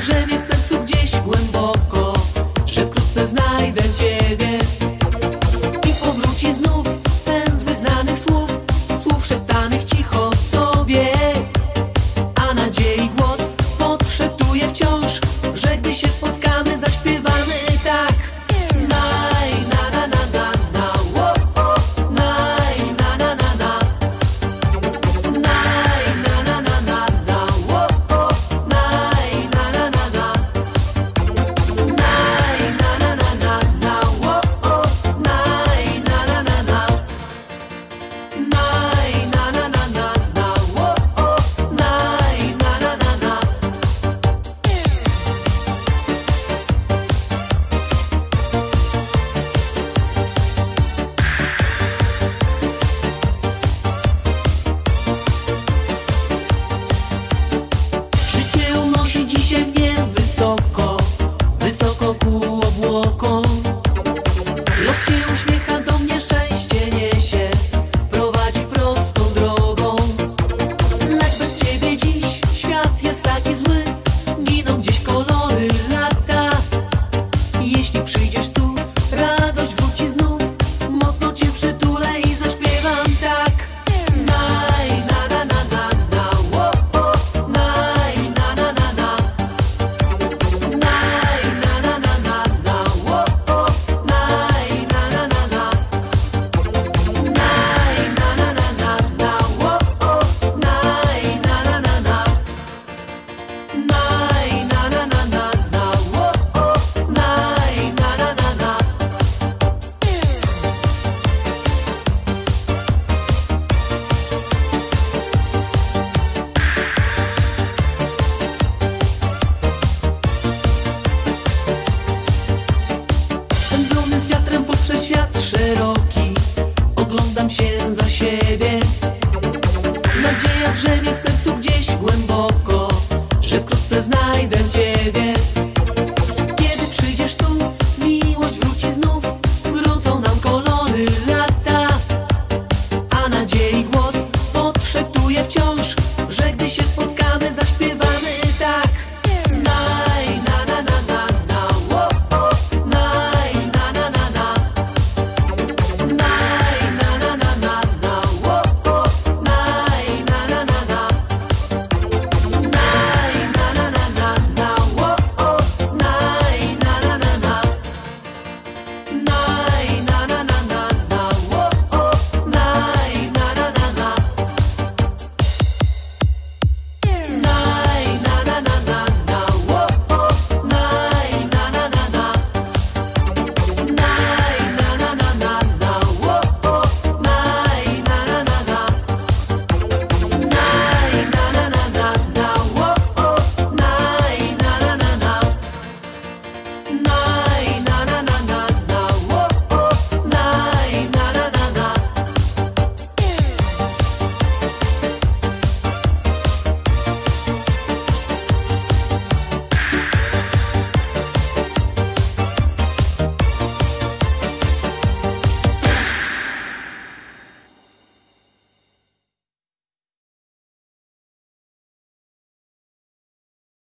уже wokół obłoką Los się uśmiecha wiatrem poprzez świat szeroki. Oglądam się za siebie. Nadzieja drzemie w sercu gdzieś głęboko Że No.